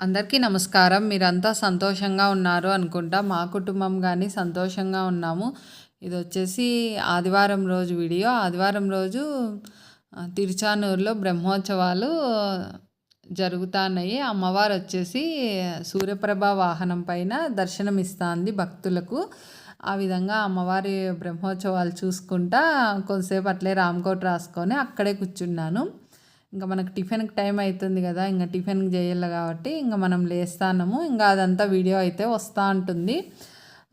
అందరికీ నమస్కారం. మీరంతా సంతోషంగా ఉన్నారు అనుకుంటా. మా కుటుంబం కానీ సంతోషంగా ఉన్నాము. ఇది వచ్చేసి ఆదివారం రోజు వీడియో. ఆదివారం రోజు తిరుచానూరులో బ్రహ్మోత్సవాలు జరుగుతున్నాయి. అమ్మవారు వచ్చేసి సూర్యప్రభ వాహనం పైన దర్శనం ఇస్తుంది భక్తులకు. ఆ విధంగా అమ్మవారి బ్రహ్మోత్సవాలు చూసుకుంటా కొంతసేపు అట్లే రామ్కోట్ రాసుకొని అక్కడే కూర్చున్నాను. ఇంకా మనకు టిఫిన్కి టైం అవుతుంది కదా ఇంకా టిఫిన్కి చేయాలి కాబట్టి ఇంకా మనం లేస్తాము ఇంకా అదంతా వీడియో అయితే వస్తూ ఉంటుంది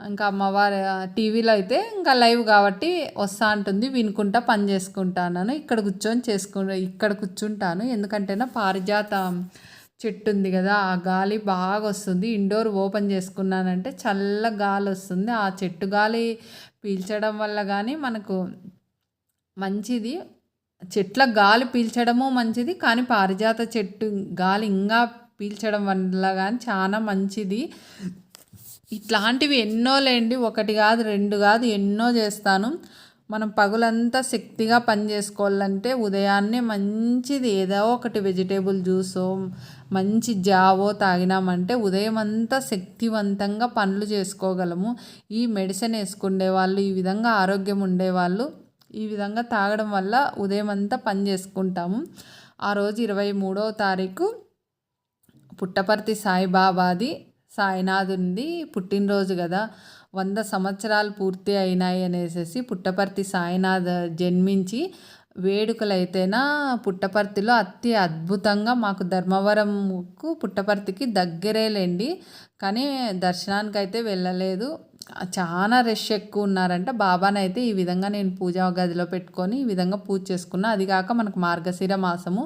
ఇంకా అమ్మవారి టీవీలో అయితే ఇంకా లైవ్ కాబట్టి వస్తూ ఉంటుంది వినుకుంటా పని చేసుకుంటాను ఇక్కడ కూర్చొని చేసుకు ఇక్కడ కూర్చుంటాను. ఎందుకంటే నా పారిజాత చెట్టు ఉంది కదా ఆ గాలి బాగా వస్తుంది. ఇండోర్ ఓపెన్ చేసుకున్నానంటే చల్ల గాలి వస్తుంది. ఆ చెట్టు గాలి పీల్చడం వల్ల కానీ మనకు మంచిది చెట్ల గాలి పీల్చడము మంచిది కానీ పారిజాత చెట్టు గాలి ఇంకా పీల్చడం వల్ల కానీ చాలా మంచిది. ఇట్లాంటివి ఎన్నో లేండి ఒకటి కాదు రెండు కాదు ఎన్నో చేస్తాను. మనం పగులంతా శక్తిగా పని చేసుకోవాలంటే ఉదయాన్నే మంచిది ఏదో ఒకటి వెజిటేబుల్ జ్యూసో మంచి జావో తాగినామంటే ఉదయం అంతా శక్తివంతంగా పనులు చేసుకోగలము. ఈ మెడిసిన్ వేసుకునే వాళ్ళు ఈ విధంగా ఆరోగ్యం ఉండేవాళ్ళు ఈ విధంగా తాగడం వల్ల ఉదయం అంతా పని చేసుకుంటాము. ఆ రోజు ఇరవై మూడవ తారీఖు పుట్టపర్తి సాయిబాబాది సాయినాథుంది పుట్టినరోజు కదా. వంద సంవత్సరాలు పూర్తి అయినాయి అనేసి పుట్టపర్తి సాయినాథ్ జన్మించి వేడుకలైతేనా పుట్టపర్తిలో అతి అద్భుతంగా మాకు ధర్మవరంకు పుట్టపర్తికి దగ్గరేలేండి కానీ దర్శనానికి అయితే వెళ్ళలేదు. చాలా రష్ ఎక్కువ ఉన్నారంట. బాబానైతే ఈ విధంగా నేను పూజా గదిలో పెట్టుకొని ఈ విధంగా పూజ చేసుకున్నా. అది కాక మనకు మార్గశిర మాసము.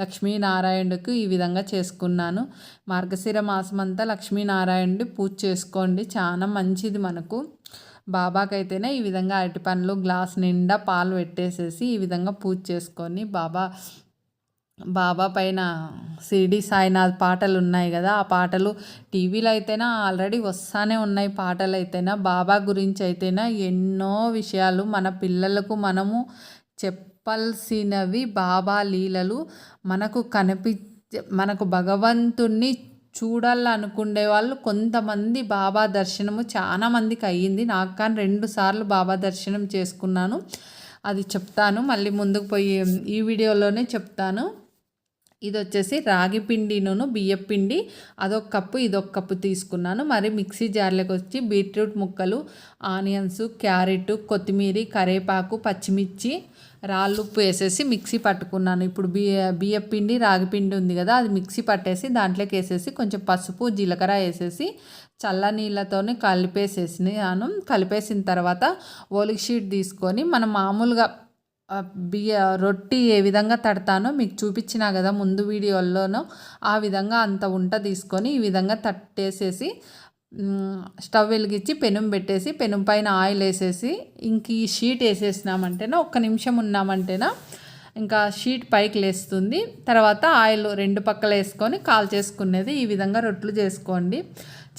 లక్ష్మీనారాయణుడికి ఈ విధంగా చేసుకున్నాను. మార్గశిర మాసం అంతా లక్ష్మీనారాయణుడి పూజ చేసుకోండి. చాలా మంచిది మనకు. బాబాకైతేనే ఈ విధంగా అరటి పండ్లు గ్లాస్ నిండా పాలు పెట్టేసేసి ఈ విధంగా పూజ చేసుకొని బాబా బాబా పైన సిడి సాయినాథ్ పాటలు ఉన్నాయి కదా ఆ పాటలు టీవీలో అయితేనా ఆల్రెడీ వస్తానే ఉన్నాయి పాటలు అయితేనా బాబా గురించి అయితేనా ఎన్నో విషయాలు మన పిల్లలకు మనము చెప్పాల్సినవి బాబా లీలలు మనకు కనిపి మనకు భగవంతుణ్ణి చూడాలనుకునే వాళ్ళు కొంతమంది బాబా దర్శనము చాలా మందికి అయ్యింది. నాకు కానీ రెండు సార్లు బాబా దర్శనం చేసుకున్నాను. అది చెప్తాను. మళ్ళీ ముందుకు పోయి ఈ వీడియోలోనే చెప్తాను. ఇది వచ్చేసి రాగి పిండిను బియ్యం పిండి. అదొక కప్పు ఇదొక కప్పు తీసుకున్నాను. మరి మిక్సీ జార్లోకి వచ్చి బీట్రూట్ ముక్కలు ఆనియన్స్ క్యారెట్ కొత్తిమీర కరేపాకు పచ్చిమిర్చి రాళ్ళు ఉప్పు వేసేసి మిక్సీ పట్టుకున్నాను. ఇప్పుడు బియ్య బియ్యం పిండి రాగి పిండి ఉంది కదా అది మిక్సీ పట్టేసి దాంట్లోకి వేసేసి కొంచెం పసుపు జీలకర్ర వేసేసి చల్ల నీళ్ళతోనే కలిపేసేసినాను. కలిపేసిన తర్వాత ఓలిక్ షీట్ తీసుకొని మనం మామూలుగా బియ్య రొట్టి ఏ విధంగా తడతానో మీకు చూపించినా కదా ముందు వీడియోల్లోనో ఆ విధంగా అంత ఉంట తీసుకొని ఈ విధంగా తట్టేసేసి స్టవ్ వెలిగించి పెనుం పెట్టేసి పెనుం పైన ఆయిల్ వేసేసి ఇంక ఈ షీట్ వేసేసినామంటేనా ఒక్క నిమిషం ఉన్నామంటేనా ఇంకా షీట్ పైకి లేస్తుంది. తర్వాత ఆయిల్ రెండు పక్కల వేసుకొని కాల్ చేసుకునేది ఈ విధంగా రొట్టెలు చేసుకోండి.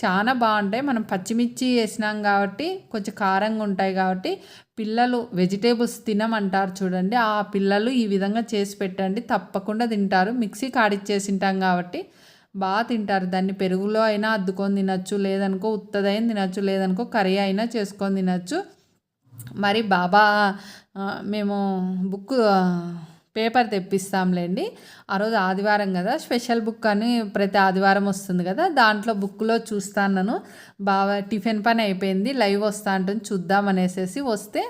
చాలా బాగుంటాయి. మనం పచ్చిమిర్చి వేసినాం కాబట్టి కొంచెం కారంగా ఉంటాయి కాబట్టి పిల్లలు వెజిటేబుల్స్ తినమంటారు చూడండి. ఆ పిల్లలు ఈ విధంగా చేసి పెట్టండి. తప్పకుండా తింటారు. మిక్సీ కాడిచ్చేసి ఉంటాం కాబట్టి బాగా తింటారు. దాన్ని పెరుగులో అయినా అద్దుకొని తినచ్చు. లేదనుకో ఉత్తదైన తినచ్చు. లేదనుకో కర్రీ అయినా చేసుకొని తినచ్చు. మరి బాబా మేము బుక్ పేపర్ తెప్పిస్తాంలేండి. ఆ రోజు ఆదివారం కదా స్పెషల్ బుక్ అని ప్రతి ఆదివారం వస్తుంది కదా దాంట్లో బుక్లో చూస్తాను బాగా టిఫిన్ పని అయిపోయింది. లైవ్ వస్తా ఉంటుంది చూద్దాం అనేసి వస్తే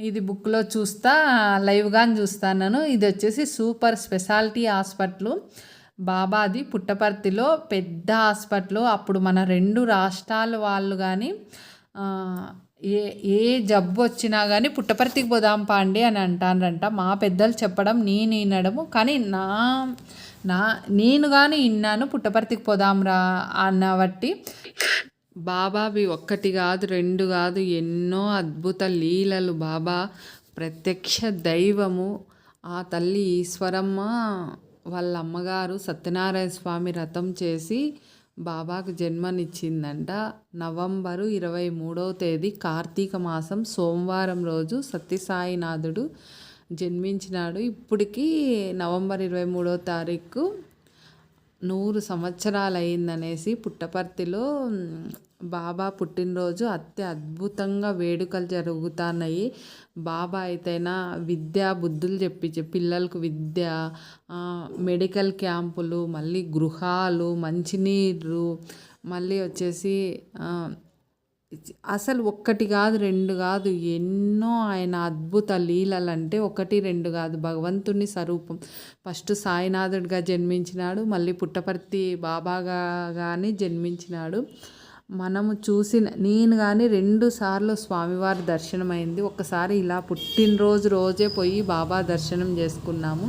ఇది బుక్లో చూస్తా లైవ్గా చూస్తాను ఇది వచ్చేసి సూపర్ స్పెషాలిటీ హాస్పిటల్. బాబాది పుట్టపర్తిలో పెద్ద హాస్పిటల్ అప్పుడు మన రెండు రాష్ట్రాల వాళ్ళు కానీ ఏ ఏ జబ్బు వచ్చినా కానీ పుట్టపర్తికి పోదాం పాండి అని అంటానంట మా పెద్దలు చెప్పడం నేను వినడము కానీ నా నా నేను కానీ విన్నాను పుట్టపర్తికి పోదాం రా అన్నబట్టి బాబావి ఒక్కటి కాదు రెండు కాదు ఎన్నో అద్భుత లీలలు బాబా. ప్రత్యక్ష దైవము. ఆ తల్లి ఈశ్వరమ్మ వాళ్ళ అమ్మగారు సత్యనారాయణ స్వామి రథం చేసి బాబాకు జన్మనిచ్చిందంట. నవంబరు ఇరవై మూడవ తేదీ కార్తీక మాసం సోమవారం రోజు సత్యసాయినాథుడు జన్మించినాడు. ఇప్పటికీ నవంబర్ ఇరవై మూడో తారీఖు నూరు సంవత్సరాలు అయిందనేసి పుట్టపర్తిలో బాబా పుట్టినరోజు అతి అద్భుతంగా వేడుకలు జరుగుతున్నాయి. బాబా అయితేనా విద్యా బుద్ధులు చెప్పించే పిల్లలకు విద్య మెడికల్ క్యాంపులు మళ్ళీ గృహాలు మంచినీరు మళ్ళీ వచ్చేసి అసలు ఒక్కటి కాదు రెండు కాదు. ఎన్నో ఆయన అద్భుత లీలలు అంటే ఒకటి రెండు కాదు. భగవంతుని స్వరూపం. ఫస్ట్ సాయినాథుడిగా జన్మించినాడు మళ్ళీ పుట్టపర్తి బాబాగా కానీ జన్మించినాడు. మనము చూసిన నేను కానీ రెండు సార్లు స్వామివారి దర్శనం అయింది ఒకసారి ఇలా పుట్టినరోజు రోజే పోయి బాబా దర్శనం చేసుకున్నాము.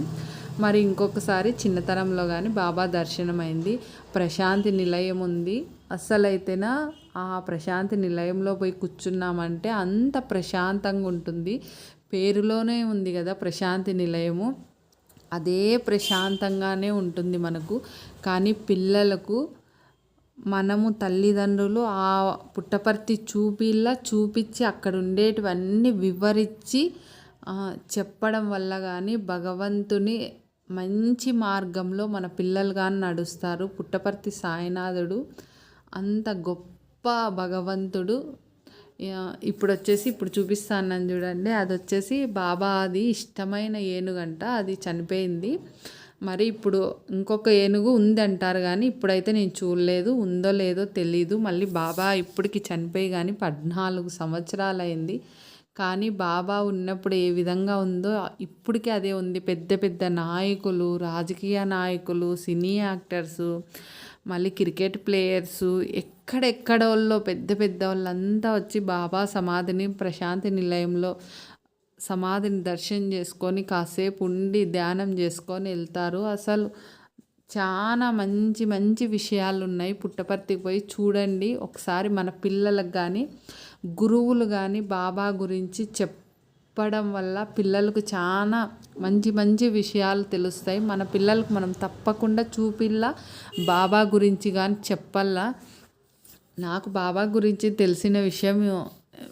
మరి ఇంకొకసారి చిన్నతనంలో కానీ బాబా దర్శనం అయింది ప్రశాంతి నిలయం ఉంది. అస్సలైతేనా ఆ ప్రశాంతి నిలయంలో పోయి కూర్చున్నామంటే అంత ప్రశాంతంగా ఉంటుంది. పేరులోనే ఉంది కదా ప్రశాంతి నిలయము. అదే ప్రశాంతంగానే ఉంటుంది మనకు. కానీ పిల్లలకు మనము తల్లిదండ్రులు ఆ పుట్టపర్తి చూపిల్లా చూపించి అక్కడ ఉండేటివన్నీ వివరించి చెప్పడం వల్ల కానీ భగవంతుని మంచి మార్గంలో మన పిల్లలు కానీ నడుస్తారు. పుట్టపర్తి సాయినాథుడు అంత గొప్ప భగవంతుడు. ఇప్పుడు వచ్చేసి ఇప్పుడు చూపిస్తాను చూడండి. అది వచ్చేసి బాబా అది ఇష్టమైన ఏనుగంట. అది చనిపోయింది. మరి ఇప్పుడు ఇంకొక ఏనుగు ఉంది అంటారు కానీ ఇప్పుడైతే నేను చూడలేదు ఉందో లేదో తెలీదు. మళ్ళీ బాబా ఇప్పటికి చనిపోయి కానీ పద్నాలుగు సంవత్సరాలు అయింది కానీ బాబా ఉన్నప్పుడు ఏ విధంగా ఉందో ఇప్పటికీ అదే ఉంది. పెద్ద పెద్ద నాయకులు రాజకీయ నాయకులు సినీ యాక్టర్సు మళ్ళీ క్రికెట్ ప్లేయర్స్ ఎక్కడెక్కడ వాళ్ళు పెద్ద పెద్ద వాళ్ళంతా వచ్చి బాబా సమాధిని ప్రశాంతి నిలయంలో సమాధిని దర్శనం చేసుకొని కాసేపు ఉండి ధ్యానం చేసుకొని వెళ్తారు. అసలు చాలా మంచి మంచి విషయాలు ఉన్నాయి పుట్టపర్తికి పోయి చూడండి. ఒకసారి మన పిల్లలకు కానీ గురువులు కానీ బాబా గురించి చెప్ చెప్పడం వల్ల పిల్లలకు చాలా మంచి మంచి విషయాలు తెలుస్తాయి. మన పిల్లలకు మనం తప్పకుండా చూపిల్లా. బాబా గురించి కానీ చెప్పల్లా. నాకు బాబా గురించి తెలిసిన విషయం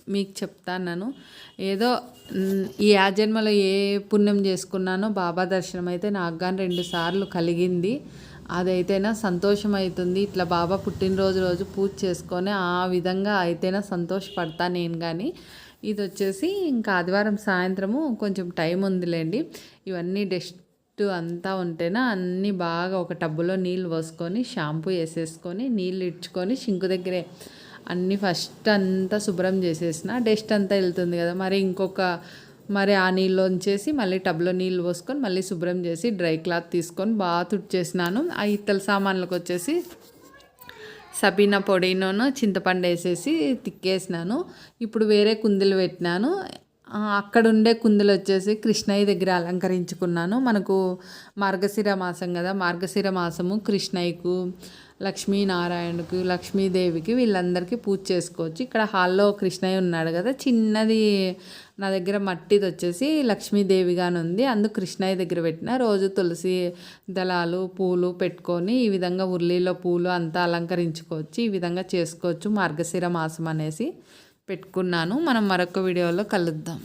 మీకు చెప్తాను ఏదో ఈ ఆజన్మలో ఏ పుణ్యం చేసుకున్నానో బాబా దర్శనం అయితే నాకు కానీ రెండు సార్లు కలిగింది. అదైతేనా సంతోషం అవుతుంది ఇట్లా బాబా పుట్టినరోజు రోజు పూజ చేసుకొని ఆ విధంగా అయితేనా సంతోషపడతా నేను కానీ ఇది వచ్చేసి ఇంకా ఆదివారం సాయంత్రము కొంచెం టైం ఉందిలేండి. ఇవన్నీ డస్ట్ అంతా ఉంటేనా అన్నీ బాగా ఒక టబ్బులో నీళ్ళు పోసుకొని షాంపూ వేసేసుకొని నీళ్ళు ఇడ్చుకొని షింకు దగ్గరే అన్నీ ఫస్ట్ అంతా శుభ్రం చేసేసిన. డస్ట్ అంతా వెళ్తుంది కదా మరి ఇంకొక మరి ఆ నీళ్ళు ఉంచేసి మళ్ళీ టబ్లో నీళ్ళు పోసుకొని మళ్ళీ శుభ్రం చేసి డ్రై క్లాత్ తీసుకొని బాగా తుడిచేసినాను. ఆ ఇత్తల సామాన్లకు వచ్చేసి సబీనా పొడినోను చింతపండు వేసేసి తిక్కేసినాను. ఇప్పుడు వేరే కుందులు పెట్టినాను. అక్కడ ఉండే కుందులు వచ్చేసి కృష్ణయ్య దగ్గర అలంకరించుకున్నాను. మనకు మార్గశిర మాసం కదా మార్గశిర మాసము కృష్ణయ్యకు లక్ష్మీనారాయణకు లక్ష్మీదేవికి వీళ్ళందరికీ పూజ చేసుకోవచ్చు. ఇక్కడ హాల్లో కృష్ణయ్య ఉన్నాడు కదా చిన్నది నా దగ్గర మట్టిది వచ్చేసి లక్ష్మీదేవిగానే ఉంది అందుకు కృష్ణయ్య దగ్గర పెట్టిన రోజు తులసి దళాలు పూలు పెట్టుకొని ఈ విధంగా ఉర్లీలో పూలు అంతా అలంకరించుకోవచ్చు ఈ విధంగా చేసుకోవచ్చు మార్గశిర మాసం అనేసి. పెట్టుకున్నాను. మనం మరొక వీడియోలో కలుద్దాం.